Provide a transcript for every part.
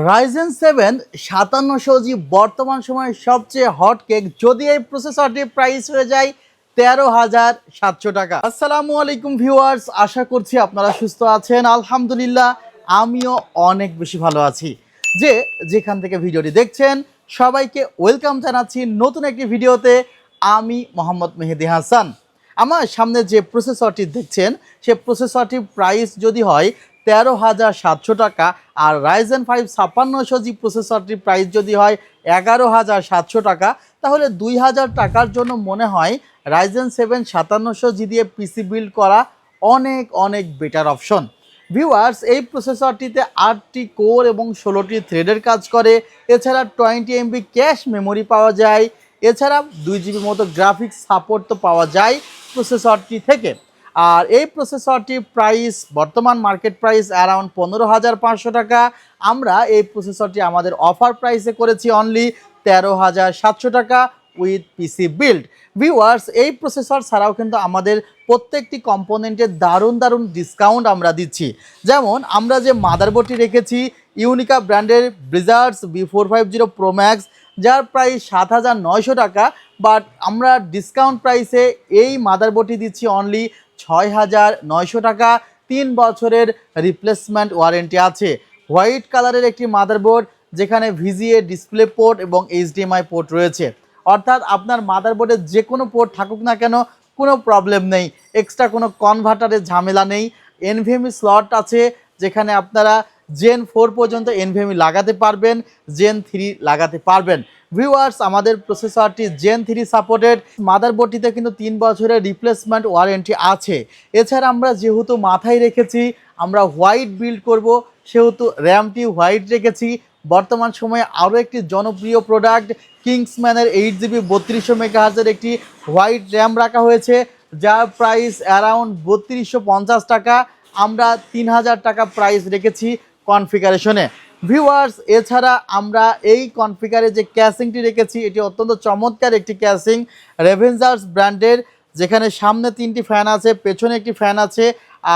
Ryzen seven সাতান্নশো জি বর্তমান সময়ে সবচেয়ে হট কেক যদি এই প্রসেসরটির প্রাইস হয়ে যায় তেরো হাজার সাতশো টাকা। আসসালামু আলাইকুম ভিউয়ার্স আশা করছি আপনারা সুস্থ আছেন। আলহামদুলিল্লাহ, আমিও অনেক বেশি ভালো আছি। যে যেখান থেকে ভিডিওটি দেখছেন, সবাইকে ওয়েলকাম জানাচ্ছি নতুন একটি ভিডিওতে। আমি মোহাম্মদ মেহেদি হাসান। আমার সামনে যে প্রসেসরটি দেখছেন, সে প্রসেসরটির প্রাইস যদি হয় তেরো হাজার সাতশো টাকা আর রাইজেন ফাইভ ছাপ্পান্নশো জি প্রসেসরটির প্রাইস যদি হয় এগারো হাজার সাতশো টাকা, তাহলে দুই হাজার টাকার জন্য মনে হয় রাইজেন সেভেন সাতান্নশো জি দিয়ে পিসি বিল্ড করা অনেক অনেক বেটার অপশন ভিউয়ার্স এই প্রসেসরটিতে আটটি কোর এবং ষোলোটি থ্রেডের কাজ করে। এছাড়া টোয়েন্টি এমবি ক্যাশ মেমোরি পাওয়া যায়। এছাড়া দুই জিবি মতো গ্রাফিক্স সাপোর্ট তো পাওয়া যায় প্রসেসরটি থেকে। আর এই প্রসেসরটি প্রাইস বর্তমান মার্কেট প্রাইস অ্যারাউন্ড পনেরো হাজার পাঁচশো টাকা। আমরা এই প্রসেসরটি আমাদের অফার প্রাইসে করেছি অনলি তেরো হাজার সাতশো টাকা উইথ পিসি বিল্ড ভিউয়ার্স এই প্রসেসর ছাড়াও কিন্তু আমাদের প্রত্যেকটি কম্পোনেন্টের দারুণ দারুণ ডিসকাউন্ট আমরা দিচ্ছি। যেমন, আমরা যে মাদারবোর্ডটি রেখেছি ইউনিকা ব্র্যান্ডের ব্রিজার্স B four five zero pro max যার প্রাইস সাত হাজার নয়শো টাকা বাট আমরা ডিসকাউন্ট প্রাইসে এই মাদারবোর্ডটি দিচ্ছি অনলি ছয় হাজার নয়শো টাকা, তিন বছরের রিপ্লেসমেন্ট ওয়ারেন্টি আছে। হোয়াইট কালারের একটি মাদারবোর্ড যেখানে ভিজিএ ডিসপ্লে পোর্ট এবং এইচডিএমআই পোর্ট রয়েছে। অর্থাৎ আপনার মাদারবোর্ডে যে কোনো পোর্ট থাকুক না কেন, কোনো প্রবলেম নেই। এক্সট্রা কোনো কনভার্টারের ঝামেলা নেই। এনভিএমই স্লট আছে, যেখানে আপনারা জেন ফোর পর্যন্ত এনভিএমই লাগাতে পারবেন জেন থ্রি লাগাতে পারবেন। ভিউয়ার্স আমাদের প্রসেসরটি জেন থ্রি সাপোর্টেড মাদারবোর্ডটিতে কিন্তু তিন বছরের রিপ্লেসমেন্ট ওয়ারেন্টি আছে। এছাড়া আমরা যেহেতু মাথায় রেখেছি, আমরা হোয়াইট বিল্ড করব, সেহেতু র্যামটি হোয়াইট রেখেছি। বর্তমান সময়ে আরও একটি জনপ্রিয় প্রোডাক্ট কিংসম্যানের এইট জিবি বত্রিশশো মেগাহার্জের একটি হোয়াইট র্যাম রাখা হয়েছে, যার প্রাইস অ্যারাউন্ড বত্রিশশো টাকা। আমরা তিন হাজার টাকা প্রাইস রেখেছি। কনফিগারেশনে ভিউয়ার্স এছাড়া আমরা এই কনফিগারে যে ক্যাসিংটি রেখেছি, এটি অত্যন্ত চমৎকার একটি ক্যাসিং রেভেঞ্জার্স ব্র্যান্ডের যেখানে সামনে তিনটি ফ্যান আছে, পেছনে একটি ফ্যান আছে,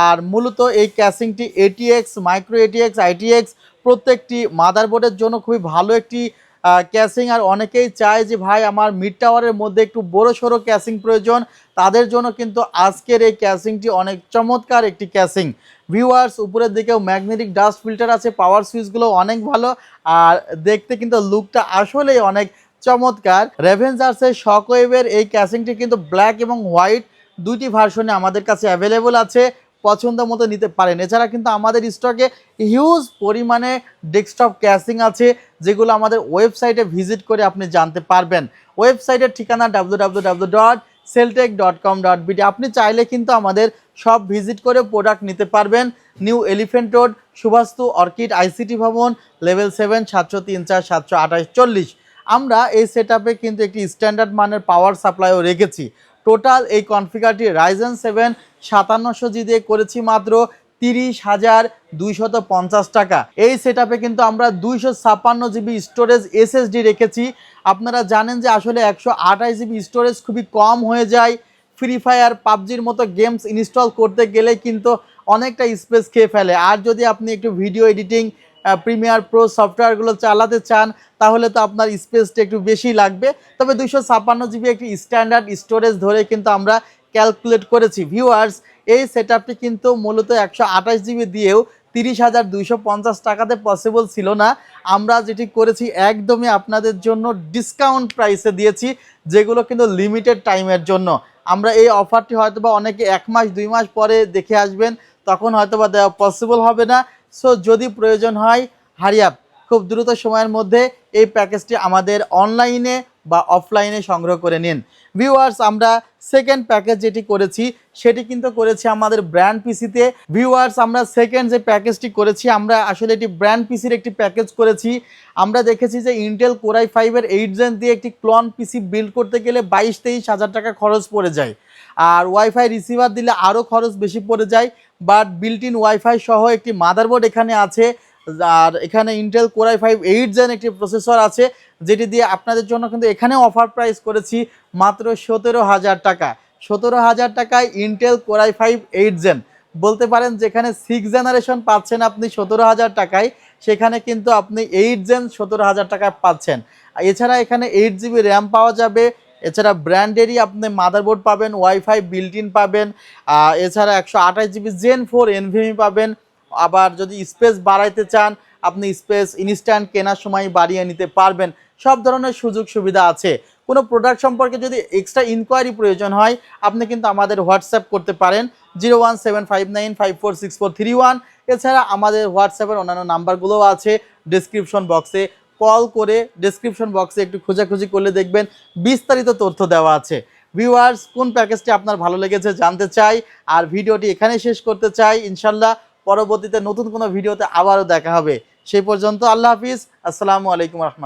আর মূলত এই ক্যাসিংটি এটিএক্স মাইক্রো এটিএক্স আইটিএক্স প্রত্যেকটি মাদারবোর্ডের জন্য খুবই ভালো একটি ক্যাসিং আর অনেকেই চায় যে, ভাই, আমার মিড টাওয়ারের মধ্যে একটু বড় সড়ো ক্যাসিং প্রয়োজন। তাদের জন্য কিন্তু আজকের এই ক্যাসিংটি অনেক চমৎকার একটি ক্যাসিং ভিউয়ার্স উপরের দিকেও ম্যাগনেটিক ডাস্ট ফিল্টার আছে পাওয়ার সুইচগুলো অনেক ভালো, আর দেখতে কিন্তু লুকটা আসলেই অনেক চমৎকার। রেভেঞ্জার্সের শকওয়েভের এই ক্যাসিংটি কিন্তু ব্ল্যাক এবং হোয়াইট দুইটি ভার্সনে আমাদের কাছে অ্যাভেলেবল আছে, পছন্দ মতো নিতে পারেন। এছাড়া কিন্তু আমাদের স্টকে হিউজ পরিমাণে ডেস্কটপ ক্যাসিং আছে, যেগুলো আমাদের ওয়েবসাইটে ভিজিট করে আপনি জানতে পারবেন। ওয়েবসাইটের ঠিকানা W W W dot Celltech dot com dot BD আপনি চাইলে কিন্তু আমাদের সব ভিজিট করে প্রোডাক্ট নিতে পারবেন। New Elephant Road Shubhastu orchid ICT ভবন লেভেল সেভেন সাতশো তিন চার, সাতশো আঠাশ, চল্লিশ। আমরা এই সেট কিন্তু একটি স্ট্যান্ডার্ড মানের পাওয়ার সাপ্লাইও রেখেছি। টোটাল এই কনফিগারটি রাইজেন সেভেন সাতান্নশো জি দিয়ে করেছি মাত্র। তিরিশ হাজার দুইশত পঞ্চাশ টাকা। এই সেট কিন্তু আমরা দুইশো ছাপ্পান্ন জিবি স্টোরেজ এসএসডি রেখেছি। আপনারা জানেন যে আসলে একশো আঠাশ জিবি স্টোরেজ খুবই কম হয়ে যায়। ফ্রি ফায়ার পাবজির মতো গেমস ইনস্টল করতে গেলে কিন্তু অনেকটা স্পেস খেয়ে ফেলে। আর যদি আপনি একটু ভিডিও এডিটিং প্রিমিয়ার প্রো সফটওয়্যারগুলো চালাতে চান, তাহলে তো আপনার স্পেসটা একটু বেশি লাগবে। তবে দুইশো ছাপ্পান্ন জিবি একটি স্ট্যান্ডার্ড স্টোরেজ ধরে কিন্তু আমরা ক্যালকুলেট করেছি ভিউয়ার্স এই সেট কিন্তু মূলত একশো আঠাশ জিবি দিয়েও তিরিশ হাজার দুইশো পঞ্চাশ টাকাতে পসিবল ছিল না। আমরা যেটি করেছি, একদমই আপনাদের জন্য ডিসকাউন্ট প্রাইসে দিয়েছি, যেগুলো কিন্তু লিমিটেড টাইমের জন্য। আমরা এই অফারটি হয়তো বা অনেকে এক মাস, দুই মাস পরে দেখে আসবেন, তখন হয়তো বা দেওয়া পসিবল হবে না। সো যদি প্রয়োজন হয় হারিয়াপ খুব দ্রুত সময়ের মধ্যে এই প্যাকেজটি আমাদের অনলাইনে বা অফলাইনে সংগ্রহ করে নিন। ভিউয়ার্স আমরা সেকেন্ড প্যাকেজ যেটি করেছি, সেটি কিন্তু করেছি আমাদের ব্র্যান্ড পিসিতে ভিউয়ার্স আমরা সেকেন্ড যে প্যাকেজটি করেছি, আমরা আসলে এটি ব্র্যান্ড পিসির একটি প্যাকেজ করেছি। আমরা দেখেছি যে ইন্টেল কোরাই ফাইভের এইট জেন দিয়ে একটি ক্লন পিসি বিল্ড করতে গেলে বাইশ, তেইশ হাজার টাকা খরচ পড়ে যায়। আর ওয়াইফাই রিসিভার দিলে আরও খরচ বেশি পড়ে যায় বাট বিল্ট ইন ওয়াইফাই সহ একটি মাদারবোর্ড এখানে আছে। আর এখানে Intel core i five eight gen একটি প্রসেসর আছে, যেটি দিয়ে আপনাদের জন্য কিন্তু এখানেও অফার প্রাইস করেছি মাত্র সতেরো হাজার টাকা। সতেরো হাজার টাকায় Intel core i five eight gen বলতে পারেন যেখানে সিক্স জেনারেশন পাচ্ছেন আপনি সতেরো হাজার টাকায়, সেখানে কিন্তু আপনি এইট জেন সতেরো হাজার টাকায় পাচ্ছেন। এছাড়া এখানে এইট জিবি র্যাম পাওয়া যাবে, এছাড়া ব্র্যান্ডেরই আপনি মাদারবোর্ড পাবেন ওয়াইফাই বিল্ট ইন পাবেন এছাড়া একশো আঠাশ জিবি জেন ফোর এনভিএমি পাবেন আবার যদি স্পেস বাড়াইতে চান, আপনি স্পেস ইনস্ট্যান্ট কেনার সময় বাড়িয়ে নিতে পারবেন। সব ধরনের সুযোগ সুবিধা আছে। কোনো প্রোডাক্ট সম্পর্কে যদি এক্সট্রা ইনকোয়ারি প্রয়োজন হয়, আপনি কিন্তু আমাদের হোয়াটসঅ্যাপ করতে পারেন zero one seven five nine five four six four three one এছাড়া আমাদের হোয়াটসঅ্যাপের অন্যান্য নাম্বারগুলোও আছে ডিসক্রিপশন বক্সে কল করে ডিসক্রিপশন বক্সে একটু খোঁজাখুঁজি করলে দেখবেন বিস্তারিত তথ্য দেওয়া আছে। ভিউয়ার্স কোন প্যাকেজটি আপনার ভালো লেগেছে জানতে চাই, আর ভিডিওটি এখানে শেষ করতে চাই, ইনশাল্লাহ পরবর্তীতে নতুন কোনো ভিডিওতে আবারও দেখা হবে। সেই পর্যন্ত আল্লাহ হাফিজ। আসসালামু আলাইকুম রহমান